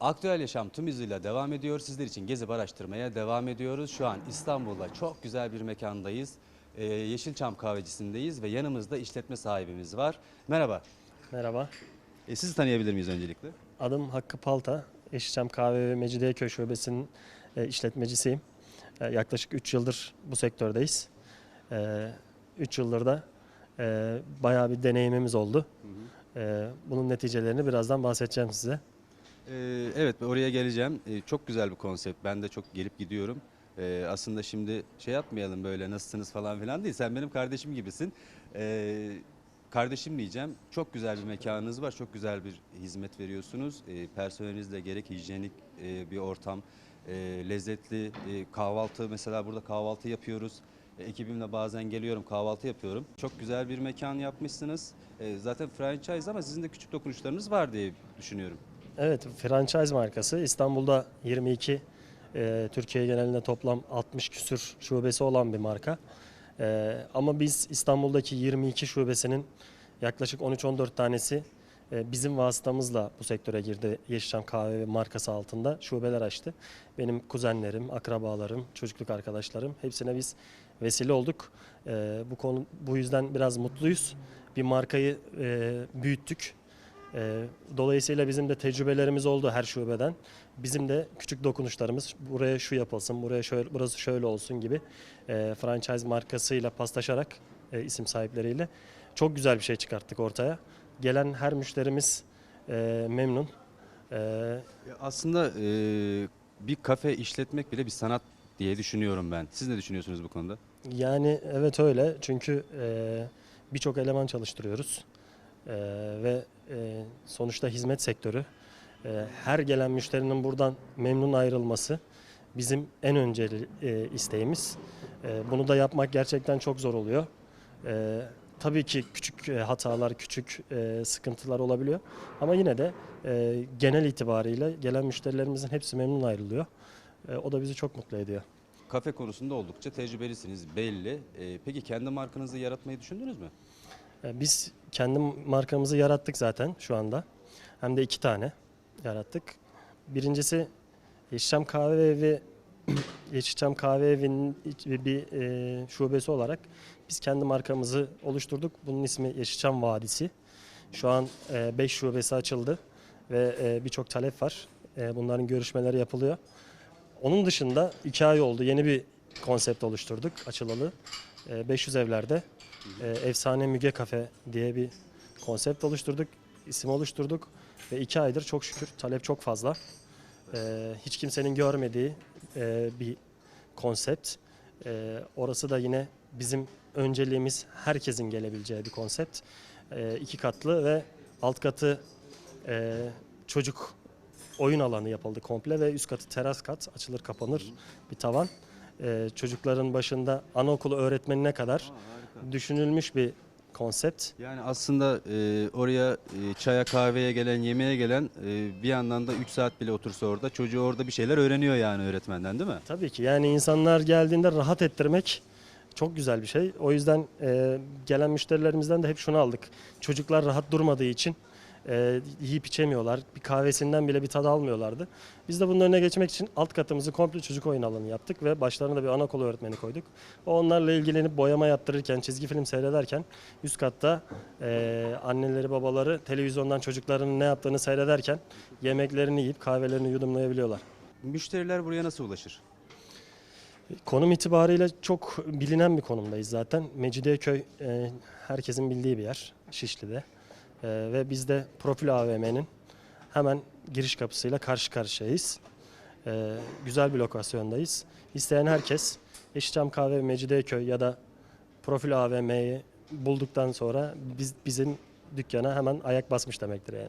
Aktüel Yaşam tüm hızıyla devam ediyor. Sizler için gezip araştırmaya devam ediyoruz. Şu an İstanbul'da çok güzel bir mekandayız. Ee, Yeşilçam kahvecisindeyiz ve yanımızda işletme sahibimiz var. Merhaba. Merhaba. E, sizi tanıyabilir miyiz öncelikle? Adım Hakkı Palta. Yeşilçam Kahve ve Mecidiyeköy Şubesi'nin e, işletmecisiyim. E, yaklaşık 3 yıldır bu sektördeyiz. 3 yıldır da e, bayağı bir deneyimimiz oldu. E, bunun neticelerini birazdan bahsedeceğim size. Ee, evet oraya geleceğim. Ee, çok güzel bir konsept. Ben de çok gelip gidiyorum. Ee, aslında şimdi şey yapmayalım böyle nasılsınız falan filan değil. Sen benim kardeşim gibisin. Kardeşim diyeceğim. Çok güzel bir mekanınız var. Çok güzel bir hizmet veriyorsunuz. Personelinizle gerek hijyenik e, bir ortam, e, lezzetli e, kahvaltı. Mesela burada kahvaltı yapıyoruz. Ekibimle bazen geliyorum kahvaltı yapıyorum. Çok güzel bir mekan yapmışsınız. Zaten franchise ama sizin de küçük dokunuşlarınız var diye düşünüyorum. Evet, franchise markası. İstanbul'da 22, e, Türkiye genelinde toplam 60 küsür şubesi olan bir marka. E, ama biz İstanbul'daki 22 şubesinin yaklaşık 13-14 tanesi e, bizim vasıtamızla bu sektöre girdi. Yeşilçam Kahve markası altında şubeler açtı. Benim kuzenlerim, akrabalarım, çocukluk arkadaşlarım hepsine biz vesile olduk. E, bu konu bu yüzden biraz mutluyuz. Bir markayı e, büyüttük. Ee, Dolayısıyla bizim de tecrübelerimiz oldu her şubeden. Bizim de küçük dokunuşlarımız buraya şu yapılsın, buraya şöyle, burası şöyle olsun gibi e, franchise markasıyla paslaşarak e, isim sahipleriyle çok güzel bir şey çıkarttık ortaya. Gelen her müşterimiz e, memnun. Aslında bir kafe işletmek bile bir sanat diye düşünüyorum ben. Siz ne düşünüyorsunuz bu konuda? Yani evet öyle çünkü birçok eleman çalıştırıyoruz E, ve e, sonuçta hizmet sektörü. E, her gelen müşterinin buradan memnun ayrılması bizim en önceli e, isteğimiz. E, bunu da yapmak gerçekten çok zor oluyor. E, tabii ki küçük e, hatalar, küçük e, sıkıntılar olabiliyor ama yine de e, genel itibariyle gelen müşterilerimizin hepsi memnun ayrılıyor. E, o da bizi çok mutlu ediyor. Kafe konusunda oldukça tecrübelisiniz belli. E, peki kendi markanızı yaratmayı düşündünüz mü? E, Biz kendi markamızı yarattık zaten şu anda. Hem de iki tane yarattık. Birincisi Yeşilçam Kahve Evi Yeşilçam Kahve Evi'nin bir e, şubesi olarak biz kendi markamızı oluşturduk. Bunun ismi Yeşilçam Vadisi. Şu an 5 şubesi açıldı ve e, birçok talep var. E, bunların görüşmeleri yapılıyor. Onun dışında 2 ay oldu. Yeni bir konsept oluşturduk açılalı. E, 500 evlerde e, Efsane Müge Kafe diye bir konsept oluşturduk, isim oluşturduk ve iki aydır çok şükür talep çok fazla. E, hiç kimsenin görmediği e, bir konsept. E, orası da yine bizim önceliğimiz herkesin gelebileceği bir konsept. E, iki katlı ve alt katı e, çocuk oyun alanı yapıldı komple ve üst katı teras kat açılır kapanır bir tavan. E, çocukların başında anaokulu öğretmenine kadar düşünülmüş bir konsept. Yani aslında e, oraya e, çaya kahveye gelen, yemeğe gelen e, bir yandan da 3 saat bile otursa orada çocuğu orada bir şeyler öğreniyor yani öğretmenden değil mi? Tabii ki yani insanlar geldiğinde rahat ettirmek çok güzel bir şey. O yüzden e, gelen müşterilerimizden de hep şunu aldık. Çocuklar rahat durmadığı için e, yiyip içemiyorlar. Bir kahvesinden bile bir tad almıyorlardı. Biz de bunun önüne geçmek için alt katımızı komple çocuk oyun alanı yaptık ve başlarına da bir anaokulu öğretmeni koyduk. O onlarla ilgilenip boyama yaptırırken, çizgi film seyrederken üst katta e, anneleri babaları televizyondan çocuklarının ne yaptığını seyrederken yemeklerini yiyip kahvelerini yudumlayabiliyorlar. Müşteriler buraya nasıl ulaşır? Konum itibariyle çok bilinen bir konumdayız zaten. Mecidiyeköy e, herkesin bildiği bir yer Şişli'de. E, ve biz de Profil AVM'nin hemen giriş kapısıyla karşı karşıyayız. E, güzel bir lokasyondayız. İsteyen herkes Yeşilçam Kahve ve Mecidiyeköy ya da Profil AVM'yi bulduktan sonra biz bizim dükkana hemen ayak basmış demektir yani.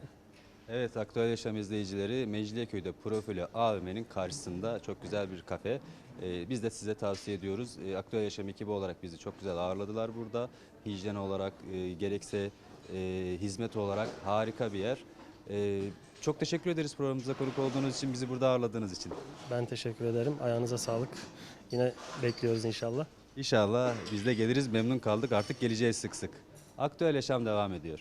Evet Aktüel Yaşam izleyicileri Mecidiyeköy'de Profili AVM'nin karşısında çok güzel bir kafe. Ee, biz de size tavsiye ediyoruz. Ee, Aktüel Yaşam ekibi olarak bizi çok güzel ağırladılar burada. Hijyen olarak e, gerekse e, hizmet olarak harika bir yer. Ee, çok teşekkür ederiz programımıza konuk olduğunuz için, bizi burada ağırladığınız için. Ben teşekkür ederim. Ayağınıza sağlık. Yine bekliyoruz inşallah. İnşallah biz de geliriz memnun kaldık artık geleceğiz sık sık. Aktüel Yaşam devam ediyor.